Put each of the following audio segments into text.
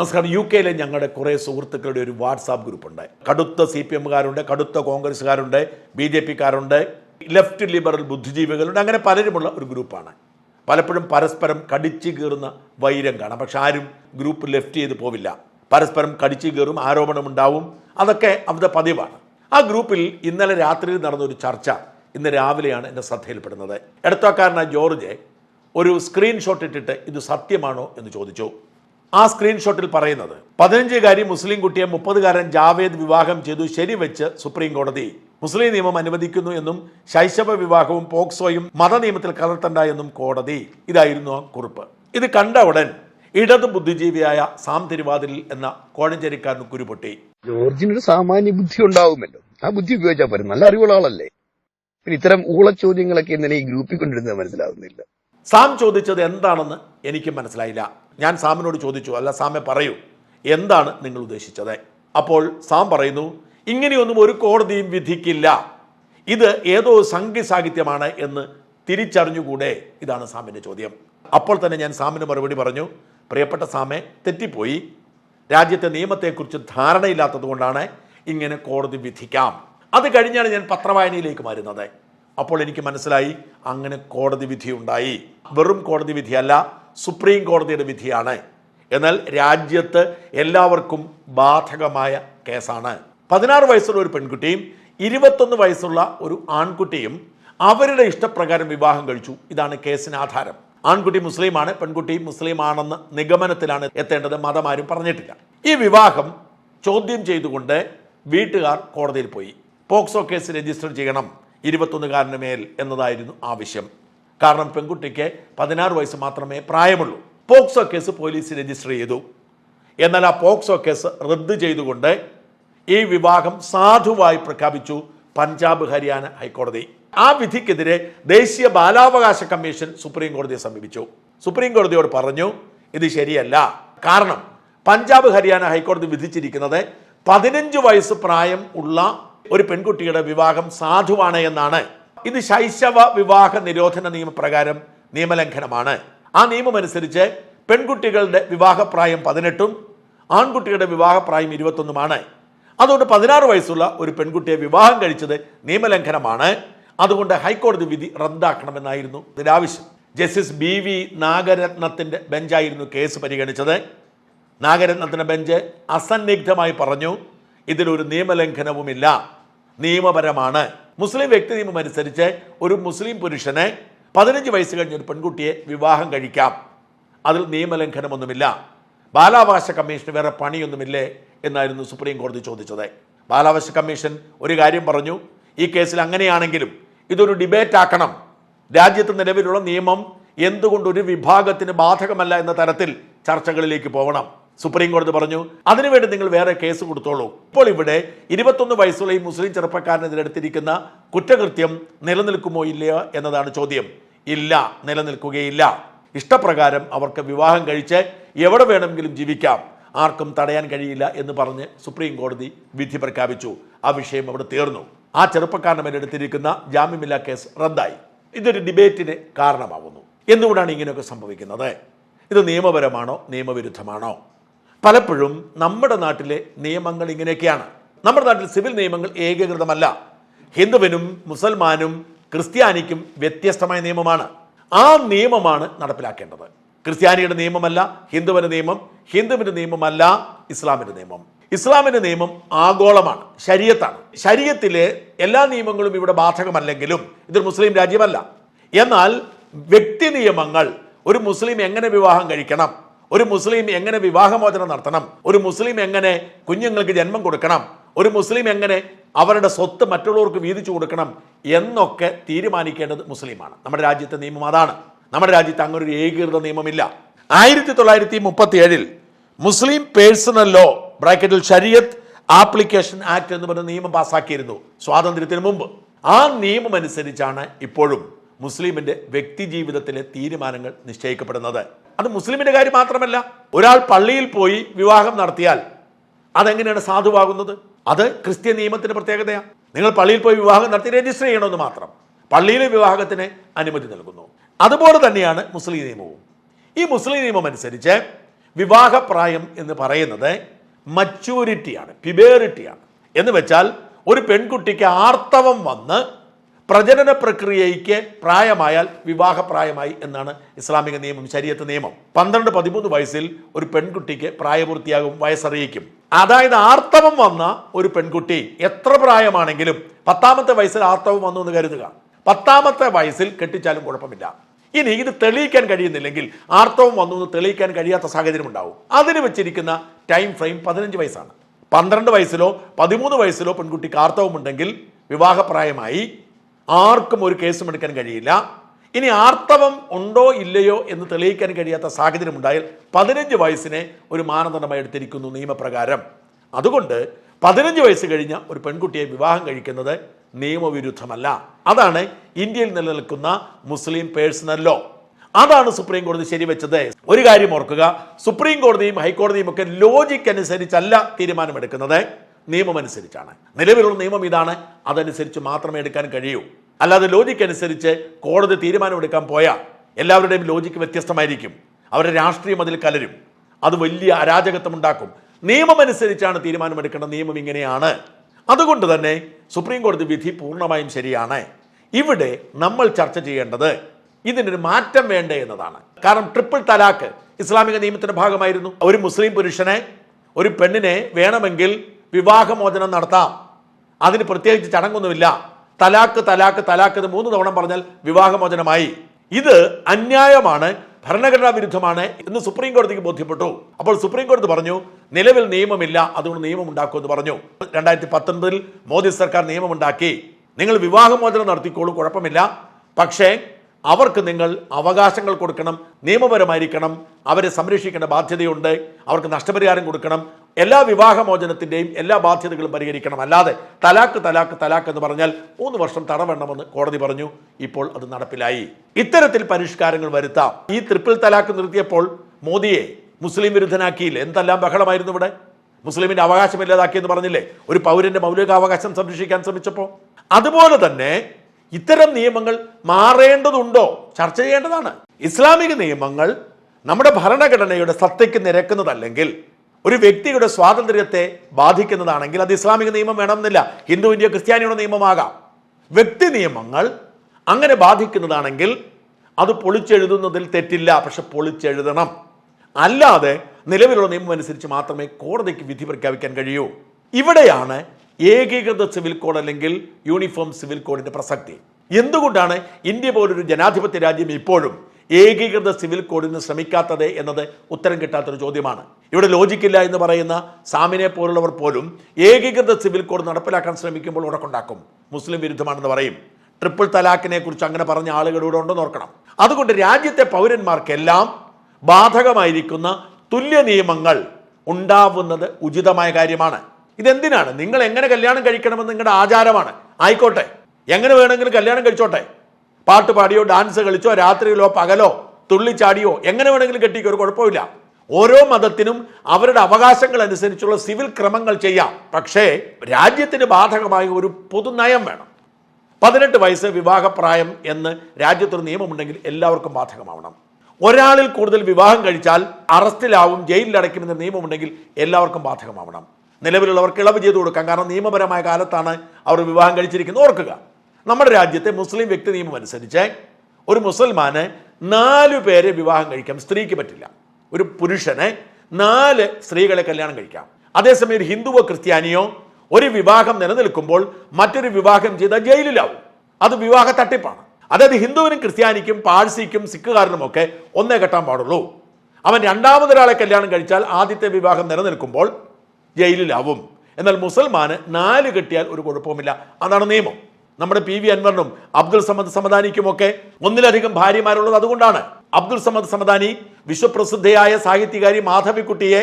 നമസ്കാരം. യു കെയിലെ ഞങ്ങളുടെ കുറേ സുഹൃത്തുക്കളുടെ ഒരു വാട്സാപ്പ് ഗ്രൂപ്പുണ്ട്. കടുത്ത സി പി എമ്മുകാരുണ്ട് കടുത്ത കോൺഗ്രസ്സുകാരുണ്ട് ബി ജെ പിക്കാരുണ്ട് ലെഫ്റ്റ് ലിബറൽ ബുദ്ധിജീവികളുണ്ട്. അങ്ങനെ പലരുമുള്ള ഒരു ഗ്രൂപ്പാണ്. പലപ്പോഴും പരസ്പരം കടിച്ചു കീറുന്ന വൈരം കാണാം. പക്ഷെ ആരും ഗ്രൂപ്പ് ലെഫ്റ്റ് ചെയ്ത് പോവില്ല. പരസ്പരം കടിച്ചു കീറും ആരോപണമുണ്ടാവും അതൊക്കെ അവരുടെ പതിവാണ്. ആ ഗ്രൂപ്പിൽ ഇന്നലെ രാത്രിയിൽ നടന്നൊരു ചർച്ച ഇന്ന് രാവിലെയാണ് എന്റെ ശ്രദ്ധയിൽപ്പെടുന്നത്. ഇടത്തോക്കാരനായ ജോർജ് ഒരു സ്ക്രീൻഷോട്ട് ഇട്ടിട്ട് ഇത് സത്യമാണോ എന്ന് ചോദിച്ചു. ആ സ്ക്രീൻഷോട്ടിൽ പറയുന്നത്. പതിനഞ്ചുകാരി മുസ്ലിം കുട്ടിയെ മുപ്പതുകാരൻ ജാവേദ് വിവാഹം ചെയ്തു ശരിവെച്ച് സുപ്രീം കോടതി മുസ്ലിം നിയമം അനുവദിക്കുന്നു എന്നും ശൈശവ വിവാഹവും പോക്സോയും മതനിയമത്തിൽ കലർത്തണ്ട എന്നും കോടതി. ഇതായിരുന്നു ആ കുറിപ്പ്. ഇത് കണ്ട ഉടൻ ഇടതു ബുദ്ധിജീവിയായ സാം തിരുവാതിരിൽ എന്ന കോഴഞ്ചേരിക്കാരന് കുരുപൊട്ടി. ജോർജിനൊരു സാമാന്യ ബുദ്ധി ഉണ്ടാവുമല്ലോ. ആ ബുദ്ധി ഉപയോഗിച്ചാൽ പോരും. നല്ല അറിവുള്ള ആളല്ലേ. പിന്നെ ഇത്തരം ഊള ചോദ്യങ്ങളൊക്കെ ഇന്നലെ ഈ ഗ്രൂപ്പിൽ കൊണ്ടിരുന്നത് മനസ്സിലാവുന്നില്ല. സാം ചോദിച്ചത് എന്താണെന്ന് എനിക്ക് മനസ്സിലായില്ല. ഞാൻ സാമിനോട് ചോദിച്ചു അല്ല സാമെ പറയൂ. എന്താണ് നിങ്ങൾ ഉദ്ദേശിച്ചത്? അപ്പോൾ സാം പറയുന്നു ഇങ്ങനെയൊന്നും ഒരു കോടതിയും വിധിക്കില്ല. ഇത് ഏതോ സംഘി സാഹിത്യമാണ് എന്ന് തിരിച്ചറിഞ്ഞുകൂടെ? ഇതാണ് സാമിന്റെ ചോദ്യം. അപ്പോൾ തന്നെ ഞാൻ സാമിന് മറുപടി പറഞ്ഞു പ്രിയപ്പെട്ട സാമെ തെറ്റിപ്പോയി. രാജ്യത്തെ നിയമത്തെക്കുറിച്ച് ധാരണയില്ലാത്തത് കൊണ്ടാണ് ഇങ്ങനെ കോടതി വിധിക്കാം. അത് കഴിഞ്ഞാണ് ഞാൻ പത്രവായനയിലേക്ക് വരുന്നത് അപ്പോൾ എനിക്ക് മനസ്സിലായി അങ്ങനെ കോടതി വിധി ഉണ്ടായി. വെറും കോടതി വിധിയല്ല സുപ്രീം കോടതിയുടെ വിധിയാണ്. എന്നാൽ രാജ്യത്ത് എല്ലാവർക്കും ബാധകമായ കേസാണ്. പതിനാറ് വയസ്സുള്ള ഒരു പെൺകുട്ടിയും ഇരുപത്തൊന്ന് വയസ്സുള്ള ഒരു ആൺകുട്ടിയും അവരുടെ ഇഷ്ടപ്രകാരം വിവാഹം കഴിച്ചു. ഇതാണ് കേസിന് ആധാരം. ആൺകുട്ടി മുസ്ലിമാണ് പെൺകുട്ടി മുസ്ലിമാണെന്ന് നിഗമനത്തിലാണ് എത്തേണ്ടത് മതമാരും പറഞ്ഞിട്ടില്ല. ഈ വിവാഹം ചോദ്യം ചെയ്തുകൊണ്ട് വീട്ടുകാർ കോടതിയിൽ പോയി. പോക്സോ കേസ് രജിസ്റ്റർ ചെയ്യണം. ഇരുപത്തൊന്നുകാരന് മേൽ എന്നതായിരുന്നു ആവശ്യം. കാരണം പെൺകുട്ടിക്ക് പതിനാറ് വയസ്സ് മാത്രമേ പ്രായമുള്ളൂ. പോക്സോ കേസ് പോലീസ് രജിസ്റ്റർ ചെയ്തു. എന്നാൽ ആ പോക്സോ കേസ് റദ്ദ് ചെയ്തുകൊണ്ട് ഈ വിവാഹം സാധുവായി പ്രഖ്യാപിച്ചു പഞ്ചാബ് ഹരിയാന ഹൈക്കോടതി. ആ വിധിക്കെതിരെ ദേശീയ ബാലാവകാശ കമ്മീഷൻ സുപ്രീം കോടതിയെ സമീപിച്ചു. സുപ്രീം കോടതിയോട് പറഞ്ഞു ഇത് ശരിയല്ല. കാരണം പഞ്ചാബ് ഹരിയാന ഹൈക്കോടതി വിധിച്ചിരിക്കുന്നത് പതിനഞ്ച് വയസ്സ് പ്രായം ഉള്ള ഒരു പെൺകുട്ടിയുടെ വിവാഹം സാധുവാണ് എന്നാണ്. ഇത് ശൈശവ വിവാഹ നിരോധന നിയമപ്രകാരം നിയമലംഘനമാണ്. ആ നിയമം അനുസരിച്ച് പെൺകുട്ടികളുടെ വിവാഹപ്രായം പതിനെട്ടും ആൺകുട്ടിയുടെ വിവാഹപ്രായം ഇരുപത്തൊന്നുമാണ്. അതുകൊണ്ട് പതിനാറ് വയസ്സുള്ള ഒരു പെൺകുട്ടിയെ വിവാഹം കഴിച്ചത് നിയമലംഘനമാണ്. അതുകൊണ്ട് ഹൈക്കോടതി വിധി റദ്ദാക്കണമെന്നായിരുന്നു ഇതിന്റെ ആവശ്യം ജസ്റ്റിസ് ബി വി നാഗരത്നത്തിന്റെ ബെഞ്ചായിരുന്നു കേസ് പരിഗണിച്ചത്. നാഗരത്നത്തിന്റെ ബെഞ്ച് അസന്നിഗ്ധമായി പറഞ്ഞു ഇതിലൊരു നിയമലംഘനവുമില്ല. നിയമപരമാണ്. മുസ്ലിം വ്യക്തി നിയമം അനുസരിച്ച് ഒരു മുസ്ലിം പുരുഷന് പതിനഞ്ച് വയസ്സ് കഴിഞ്ഞ ഒരു പെൺകുട്ടിയെ വിവാഹം കഴിക്കാം. അതിൽ നിയമലംഘനമൊന്നുമില്ല. ബാലാവകാശ കമ്മീഷന് വേറെ പണിയൊന്നുമില്ലേ എന്നായിരുന്നു സുപ്രീം കോടതി ചോദിച്ചത്. ബാലാവകാശ കമ്മീഷൻ ഒരു കാര്യം പറഞ്ഞു. ഈ കേസിൽ അങ്ങനെയാണെങ്കിലും ഇതൊരു ഡിബേറ്റ് ആക്കണം. രാജ്യത്ത് നിലവിലുള്ള നിയമം എന്തുകൊണ്ട് ഒരു വിഭാഗത്തിന് ബാധകമല്ല എന്ന തരത്തിൽ ചർച്ചകളിലേക്ക് പോകണം സുപ്രീം കോടതി പറഞ്ഞു അതിനുവേണ്ടി നിങ്ങൾ വേറെ കേസ് കൊടുത്തോളൂ. ഇപ്പോൾ ഇവിടെ ഇരുപത്തൊന്ന് വയസ്സുള്ള ഈ മുസ്ലിം ചെറുപ്പക്കാരനെതിരെ എടുത്തിരിക്കുന്ന കുറ്റകൃത്യം നിലനിൽക്കുമോ ഇല്ലയോ എന്നതാണ് ചോദ്യം. ഇല്ല നിലനിൽക്കുകയില്ല. ഇഷ്ടപ്രകാരം അവർക്ക് വിവാഹം കഴിച്ച് എവിടെ വേണമെങ്കിലും ജീവിക്കാം. ആർക്കും തടയാൻ കഴിയില്ല എന്ന് പറഞ്ഞ് സുപ്രീം കോടതി വിധി പ്രഖ്യാപിച്ചു. ആ വിഷയം അവിടെ തീർന്നു. ആ ചെറുപ്പക്കാരനെ മേലെടുത്തിരിക്കുന്ന ജാമ്യമില്ലാ കേസ് റദ്ദായി. ഇതൊരു ഡിബേറ്റിന് കാരണമാകുന്നു എന്തുകൊണ്ടാണ് ഇങ്ങനെയൊക്കെ സംഭവിക്കുന്നത്? ഇത് നിയമപരമാണോ നിയമവിരുദ്ധമാണോ? പലപ്പോഴും നമ്മുടെ നാട്ടിലെ നിയമങ്ങൾ ഇങ്ങനെയൊക്കെയാണ്. നമ്മുടെ നാട്ടിൽ സിവിൽ നിയമങ്ങൾ ഏകീകൃതമല്ല. ഹിന്ദുവിനും മുസൽമാനും ക്രിസ്ത്യാനിക്കും വ്യത്യസ്തമായ നിയമമാണ്. ആ നിയമമാണ് നടപ്പിലാക്കേണ്ടത്. ക്രിസ്ത്യാനിയുടെ നിയമമല്ല ഹിന്ദുവിന്റെ നിയമം ഹിന്ദുവിന്റെ നിയമമല്ല ഇസ്ലാമിന്റെ നിയമം. ഇസ്ലാമിന്റെ നിയമം ആഗോളമാണ് ശരീരത്താണ്. ശരീരത്തിലെ എല്ലാ നിയമങ്ങളും ഇവിടെ ബാധകമല്ലെങ്കിലും ഇതൊരു മുസ്ലിം രാജ്യമല്ല. എന്നാൽ വ്യക്തി നിയമങ്ങൾ ഒരു മുസ്ലിം എങ്ങനെ വിവാഹം കഴിക്കണം? ഒരു മുസ്ലിം എങ്ങനെ വിവാഹമോചനം നടത്തണം? ഒരു മുസ്ലിം എങ്ങനെ കുഞ്ഞുങ്ങൾക്ക് ജന്മം കൊടുക്കണം? ഒരു മുസ്ലിം എങ്ങനെ അവരുടെ സ്വത്ത് മറ്റുള്ളവർക്ക് വീതിച്ചു കൊടുക്കണം? എന്നൊക്കെ തീരുമാനിക്കേണ്ടത് മുസ്ലിമാണ്. നമ്മുടെ രാജ്യത്തെ നിയമം അതാണ്. നമ്മുടെ രാജ്യത്ത് അങ്ങനെ ഒരു ഏകീകൃത നിയമമില്ല. ആയിരത്തി തൊള്ളായിരത്തി മുപ്പത്തി ഏഴിൽ മുസ്ലിം പേഴ്സണൽ ലോ ബ്രാക്കറ്റിൽ ഷരിയത്ത് ആപ്ലിക്കേഷൻ ആക്ട് എന്ന് പറഞ്ഞ നിയമം പാസ്സാക്കിയിരുന്നു സ്വാതന്ത്ര്യത്തിന് മുമ്പ്. ആ നിയമം അനുസരിച്ചാണ് ഇപ്പോഴും മുസ്ലിമിന്റെ വ്യക്തി ജീവിതത്തിലെ തീരുമാനങ്ങൾ നിശ്ചയിക്കപ്പെടുന്നത്. അത് മുസ്ലിമിന്റെ കാര്യം മാത്രമല്ല ഒരാൾ പള്ളിയിൽ പോയി വിവാഹം നടത്തിയാൽ അതെങ്ങനെയാണ് സാധുവാകുന്നത്? അത് ക്രിസ്ത്യൻ നിയമത്തിന്റെ പ്രത്യേകതയാണ് നിങ്ങൾ പള്ളിയിൽ പോയി വിവാഹം നടത്തി രജിസ്റ്റർ ചെയ്യണമെന്ന് മാത്രം. പള്ളിയിലെ വിവാഹത്തിന് അനുമതി നൽകുന്നു. അതുപോലെ തന്നെയാണ് മുസ്ലിം നിയമവും. ഈ മുസ്ലിം നിയമം അനുസരിച്ച് വിവാഹപ്രായം എന്ന് പറയുന്നത് മച്യൂരിറ്റിയാണ് പിബേറിറ്റിയാണ് എന്ന് വെച്ചാൽ ഒരു പെൺകുട്ടിക്ക് ആർത്തവം വന്ന് പ്രജനന പ്രക്രിയയ്ക്ക് പ്രായമായാൽ വിവാഹപ്രായമായി എന്നാണ് ഇസ്ലാമിക നിയമം ശരീരത്ത് നിയമം. പന്ത്രണ്ട് പതിമൂന്ന് വയസ്സിൽ ഒരു പെൺകുട്ടിക്ക് പ്രായപൂർത്തിയാകും വയസ്സറിയിക്കും. അതായത് ആർത്തവം വന്ന ഒരു പെൺകുട്ടി എത്ര പ്രായമാണെങ്കിലും പത്താമത്തെ വയസ്സിൽ ആർത്തവം വന്നു എന്ന് കരുതുക. പത്താമത്തെ വയസ്സിൽ കെട്ടിച്ചാലും കുഴപ്പമില്ല. ഇനി ഇത് തെളിയിക്കാൻ കഴിയുന്നില്ലെങ്കിൽ ആർത്തവം വന്നു എന്ന് തെളിയിക്കാൻ കഴിയാത്ത സാഹചര്യം ഉണ്ടാവും. അതിന് വെച്ചിരിക്കുന്ന ടൈം ഫ്രെയിം പതിനഞ്ച് വയസ്സാണ്. പന്ത്രണ്ട് വയസ്സിലോ പതിമൂന്ന് വയസ്സിലോ പെൺകുട്ടിക്ക് ആർത്തവമുണ്ടെങ്കിൽ വിവാഹപ്രായമായി ആർക്കും ഒരു കേസും എടുക്കാൻ കഴിയില്ല. ഇനി ആർത്തവം ഉണ്ടോ ഇല്ലയോ എന്ന് തെളിയിക്കാൻ കഴിയാത്ത സാഹചര്യം ഉണ്ടായാൽ പതിനഞ്ച് വയസ്സിനെ ഒരു മാനദണ്ഡമായി എടുത്തിരിക്കുന്നു നിയമപ്രകാരം. അതുകൊണ്ട് പതിനഞ്ച് വയസ്സ് കഴിഞ്ഞ ഒരു പെൺകുട്ടിയെ വിവാഹം കഴിക്കുന്നത് നിയമവിരുദ്ധമല്ല. അതാണ് ഇന്ത്യയിൽ നിലനിൽക്കുന്ന മുസ്ലിം പേഴ്സണൽ ലോ. അതാണ് സുപ്രീം കോടതി ശരിവെച്ചത്. ഒരു കാര്യം ഓർക്കുക സുപ്രീം കോടതിയും ഹൈക്കോടതിയും ഒക്കെ ലോജിക് അനുസരിച്ചല്ല തീരുമാനമെടുക്കുന്നത്. നിയമമനുസരിച്ചാണ്. നിലവിലുള്ള നിയമം ഇതാണ്. അതനുസരിച്ച് മാത്രമേ എടുക്കാൻ കഴിയൂ. അല്ലാതെ ലോജിക്ക് അനുസരിച്ച് കോടതി തീരുമാനമെടുക്കാൻ പോയാൽ എല്ലാവരുടെയും ലോജിക്ക് വ്യത്യസ്തമായിരിക്കും. അവരുടെ രാഷ്ട്രീയം അതിൽ കലരും. അത് വലിയ അരാജകത്വം ഉണ്ടാക്കും നിയമം അനുസരിച്ചാണ് തീരുമാനമെടുക്കേണ്ടത് നിയമം ഇങ്ങനെയാണ്. അതുകൊണ്ട് തന്നെ സുപ്രീം കോടതി വിധി പൂർണമായും ശരിയാണ്. ഇവിടെ നമ്മൾ ചർച്ച ചെയ്യേണ്ടത് ഇതിനൊരു മാറ്റം വേണ്ടേ എന്നതാണ്. കാരണം ട്രിപ്പിൾ തലാക്ക് ഇസ്ലാമിക നിയമത്തിന്റെ ഭാഗമായിരുന്നു. ഒരു മുസ്ലിം പുരുഷനെ ഒരു പെണ്ണിനെ വേണമെങ്കിൽ വിവാഹമോചനം നടത്താം. അതിന് പ്രത്യേകിച്ച് ചടങ്ങൊന്നുമില്ല. തലാക്ക് തലാക്ക് തലാക്ക് എന്ന് മൂന്ന് തവണ പറഞ്ഞാൽ വിവാഹമോചനമായി. ഇത് അന്യായമാണ് ഭരണഘടനാ വിരുദ്ധമാണ് എന്ന് സുപ്രീം കോടതിക്ക് ബോധ്യപ്പെട്ടു. അപ്പോൾ സുപ്രീം കോടതി പറഞ്ഞു നിലവിൽ നിയമമില്ല അതുകൊണ്ട് നിയമം ഉണ്ടാക്കുമെന്ന് പറഞ്ഞു. രണ്ടായിരത്തി പത്തൊൻപതിൽ മോദി സർക്കാർ നിയമമുണ്ടാക്കി. നിങ്ങൾ വിവാഹമോചനം നടത്തിക്കോളൂ കുഴപ്പമില്ല. പക്ഷേ അവർക്ക് നിങ്ങൾ അവകാശങ്ങൾ കൊടുക്കണം നിയമപരമായിരിക്കണം അവരെ സംരക്ഷിക്കേണ്ട ബാധ്യതയുണ്ട് അവർക്ക് നഷ്ടപരിഹാരം കൊടുക്കണം എല്ലാ വിവാഹമോചനത്തിന്റെയും എല്ലാ ബാധ്യതകളും പരിഹരിക്കണം. അല്ലാതെ തലാക്ക് തലാക്ക് തലാക്ക് എന്ന് പറഞ്ഞാൽ മൂന്ന് വർഷം തടവണമെന്ന് കോടതി പറഞ്ഞു. ഇപ്പോൾ അത് നടപ്പിലായി. ഇത്തരത്തിൽ പരിഷ്കാരങ്ങൾ വരുത്താം. ഈ ട്രിപ്പിൾ തലാക്ക് നിർത്തിയപ്പോൾ മോദിയെ മുസ്ലിം വിരുദ്ധനാക്കിയില്ല? എന്തെല്ലാം ബഹളമായിരുന്നു ഇവിടെ? മുസ്ലിമിന്റെ അവകാശമില്ലാതാക്കിയെന്ന് പറഞ്ഞില്ലേ? ഒരു പൗരന്റെ മൗലികാവകാശം സംരക്ഷിക്കാൻ ശ്രമിച്ചപ്പോൾ അതുപോലെ തന്നെ ഇത്തരം നിയമങ്ങൾ മാറേണ്ടതുണ്ടോ? ചർച്ച ചെയ്യേണ്ടതാണ്. ഇസ്ലാമിക നിയമങ്ങൾ നമ്മുടെ ഭരണഘടനയുടെ സത്തയ്ക്ക് നിരക്കുന്നതല്ലെങ്കിൽ ഒരു വ്യക്തിയുടെ സ്വാതന്ത്ര്യത്തെ ബാധിക്കുന്നതാണെങ്കിൽ അത് ഇസ്ലാമിക നിയമം വേണമെന്നില്ല ഹിന്ദുവിന്റെയോ ക്രിസ്ത്യാനിയുടെ നിയമമാകാം. വ്യക്തി നിയമങ്ങൾ അങ്ങനെ ബാധിക്കുന്നതാണെങ്കിൽ അത് പൊളിച്ചെഴുതുന്നതിൽ തെറ്റില്ല പക്ഷെ പൊളിച്ചെഴുതണം. അല്ലാതെ നിലവിലുള്ള നിയമം അനുസരിച്ച് മാത്രമേ കോടതിക്ക് വിധി പ്രഖ്യാപിക്കാൻ കഴിയൂ. ഇവിടെയാണ് ഏകീകൃത സിവിൽ കോഡ് അല്ലെങ്കിൽ യൂണിഫോം സിവിൽ കോഡിന്റെ പ്രസക്തി. എന്തുകൊണ്ടാണ് ഇന്ത്യ പോലൊരു ജനാധിപത്യ രാജ്യം ഇപ്പോഴും ഏകീകൃത സിവിൽ കോഡിന് ശ്രമിക്കാത്തത് എന്നത് ഉത്തരം കിട്ടാത്തൊരു ചോദ്യമാണ്. ഇവിടെ ലോജിക്കില്ല എന്ന് പറയുന്ന സാമിനെ പോലുള്ളവർ പോലും ഏകീകൃത സിവിൽ കോഡ് നടപ്പിലാക്കാൻ ശ്രമിക്കുമ്പോൾ ഉടക്കുണ്ടാക്കും മുസ്ലിം വിരുദ്ധമാണെന്ന് പറയും. ട്രിപ്പിൾ തലാഖിനെ കുറിച്ച് അങ്ങനെ പറഞ്ഞ ആളുകൾ ഇവിടെ ഉണ്ടെന്ന് ഓർക്കണം. അതുകൊണ്ട് രാജ്യത്തെ പൗരന്മാർക്കെല്ലാം ബാധകമായിരിക്കുന്ന തുല്യ നിയമങ്ങൾ ഉണ്ടാവുന്നത് ഉചിതമായ കാര്യമാണ്. ഇതെന്തിനാണ്? നിങ്ങൾ എങ്ങനെ കല്യാണം കഴിക്കണമെന്ന് നിങ്ങളുടെ ആചാരമാണ്. ആയിക്കോട്ടെ. എങ്ങനെ വേണമെങ്കിലും കല്യാണം കഴിച്ചോട്ടെ. പാട്ട് പാടിയോ ഡാൻസ് കളിച്ചോ രാത്രിയിലോ പകലോ തുള്ളിച്ചാടിയോ എങ്ങനെ വേണമെങ്കിലും കെട്ടിക്കോ ഒരു കുഴപ്പമില്ല. ഓരോ മതത്തിനും അവരുടെ അവകാശങ്ങൾ അനുസരിച്ചുള്ള സിവിൽ ക്രമങ്ങൾ ചെയ്യാം. പക്ഷേ രാജ്യത്തിന് ബാധകമായ ഒരു പൊതുനയം വേണം. പതിനെട്ട് വയസ്സ് വിവാഹപ്രായം എന്ന് രാജ്യത്തൊരു നിയമമുണ്ടെങ്കിൽ എല്ലാവർക്കും ബാധകമാവണം. ഒരാളിൽ കൂടുതൽ വിവാഹം കഴിച്ചാൽ അറസ്റ്റിലാവും ജയിലിലടയ്ക്കുമെന്ന നിയമമുണ്ടെങ്കിൽ എല്ലാവർക്കും ബാധകമാവണം. നിലവിലുള്ളവർക്ക് ഇളവ് ചെയ്തു കൊടുക്കാം. കാരണം നിയമപരമായ കാലത്താണ് അവർ വിവാഹം കഴിച്ചിരിക്കുന്നത്. ഓർക്കുക. നമ്മുടെ രാജ്യത്തെ മുസ്ലിം വ്യക്തി നിയമം അനുസരിച്ച് ഒരു മുസൽമാന് നാലു പേരെ വിവാഹം കഴിക്കാം സ്ത്രീക്ക് പറ്റില്ല. ഒരു പുരുഷനെ നാല് സ്ത്രീകളെ കല്യാണം കഴിക്കാം. അതേസമയം ഒരു ഹിന്ദുവോ ക്രിസ്ത്യാനിയോ ഒരു വിവാഹം നിലനിൽക്കുമ്പോൾ മറ്റൊരു വിവാഹം ചെയ്താൽ ജയിലിലാവും. അത് വിവാഹ തട്ടിപ്പാണ്. അതായത് ഹിന്ദുവിനും ക്രിസ്ത്യാനിക്കും പാഴ്സിക്കും സിഖുകാരനും ഒക്കെ ഒന്നേ കെട്ടാൻ പാടുള്ളൂ. അവൻ രണ്ടാമതൊരാളെ കല്യാണം കഴിച്ചാൽ ആദ്യത്തെ വിവാഹം നിലനിൽക്കുമ്പോൾ ജയിലിലാവും. എന്നാൽ മുസൽമാന് നാല് കെട്ടിയാൽ ഒരു കുഴപ്പവുമില്ല. അതാണ് നിയമം. നമ്മുടെ പി വി അൻവറിനും അബ്ദുൾ സമദ് സമദാനിക്കുമൊക്കെ ഒന്നിലധികം ഭാര്യമാരുള്ളത് അതുകൊണ്ടാണ്. അബ്ദുൾ സമദ് സമദാനി വിശ്വപ്രസിദ്ധയായ സാഹിത്യകാരി മാധവിക്കുട്ടിയെ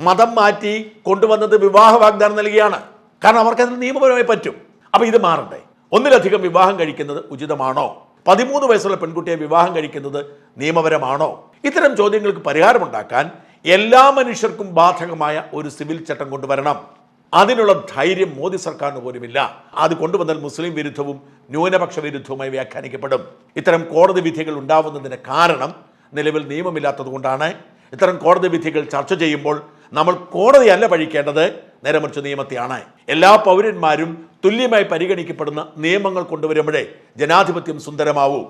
മതം മാറ്റി കൊണ്ടുവന്നത് വിവാഹ വാഗ്ദാനം നൽകിയാണ്. കാരണം അവർക്ക് അതിന് നിയമപരമായി പറ്റും. അപ്പൊ ഇത് മാറണ്ടേ ഒന്നിലധികം വിവാഹം കഴിക്കുന്നത് ഉചിതമാണോ? പതിമൂന്ന് വയസ്സുള്ള പെൺകുട്ടിയെ വിവാഹം കഴിക്കുന്നത് നിയമപരമാണോ? ഇത്തരം ചോദ്യങ്ങൾക്ക് പരിഹാരമുണ്ടാക്കാൻ എല്ലാ മനുഷ്യർക്കും ബാധകമായ ഒരു സിവിൽ ചട്ടം കൊണ്ടുവരണം. അതിനുള്ള ധൈര്യം മോദി സർക്കാരിന് പോലുമില്ല. അത് കൊണ്ടുവന്നാൽ മുസ്ലിം വിരുദ്ധവും ന്യൂനപക്ഷ വിരുദ്ധവുമായി വ്യാഖ്യാനിക്കപ്പെടും. ഇത്തരം കോടതി വിധികൾ ഉണ്ടാവുന്നതിന് കാരണം നിലവിൽ നിയമമില്ലാത്തതുകൊണ്ടാണ് ഇത്തരം കോടതി വിധികൾ ചർച്ച ചെയ്യുമ്പോൾ നമ്മൾ കോടതിയല്ല പഴിക്കേണ്ടത് നേരെ മറിച്ച് നിയമത്തെയാണ്. എല്ലാ പൗരന്മാരും തുല്യമായി പരിഗണിക്കപ്പെടുന്ന നിയമങ്ങൾ കൊണ്ടുവരുമ്പോഴേ ജനാധിപത്യം സുന്ദരമാവൂ.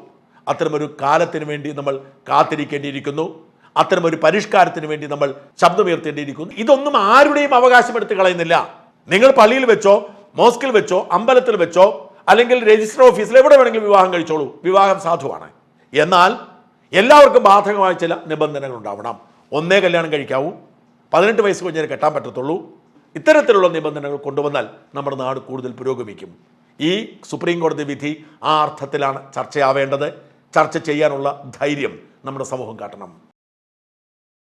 അത്തരമൊരു കാലത്തിന് വേണ്ടി നമ്മൾ കാത്തിരിക്കേണ്ടിയിരിക്കുന്നു. അത്തരമൊരു പരിഷ്കാരത്തിന് വേണ്ടി നമ്മൾ ശബ്ദമുയർത്തേണ്ടിയിരിക്കുന്നു. ഇതൊന്നും ആരുടെയും അവകാശമെടുത്ത് കളയുന്നില്ല. നിങ്ങൾ പള്ളിയിൽ വെച്ചോ മോസ്കിൽ വെച്ചോ അമ്പലത്തിൽ വെച്ചോ അല്ലെങ്കിൽ രജിസ്റ്റർ ഓഫീസിൽ എവിടെ വേണമെങ്കിലും വിവാഹം കഴിച്ചോളൂ. വിവാഹം സാധുവാണ്. എന്നാൽ എല്ലാവർക്കും ബാധകമായ ചില നിബന്ധനകൾ ഉണ്ടാവണം. ഒന്നേ കല്യാണം കഴിക്കാവൂ. പതിനെട്ട് വയസ്സ് കഴിഞ്ഞാൽ കെട്ടാൻ പറ്റത്തുള്ളൂ. ഇത്തരത്തിലുള്ള നിബന്ധനകൾ കൊണ്ടുവന്നാൽ നമ്മുടെ നാട് കൂടുതൽ പുരോഗമിക്കും. ഈ സുപ്രീം കോടതി വിധി ആ അർത്ഥത്തിലാണ് ചർച്ചയാവേണ്ടത്. ചർച്ച ചെയ്യാനുള്ള ധൈര്യം നമ്മുടെ സമൂഹം കാട്ടണം.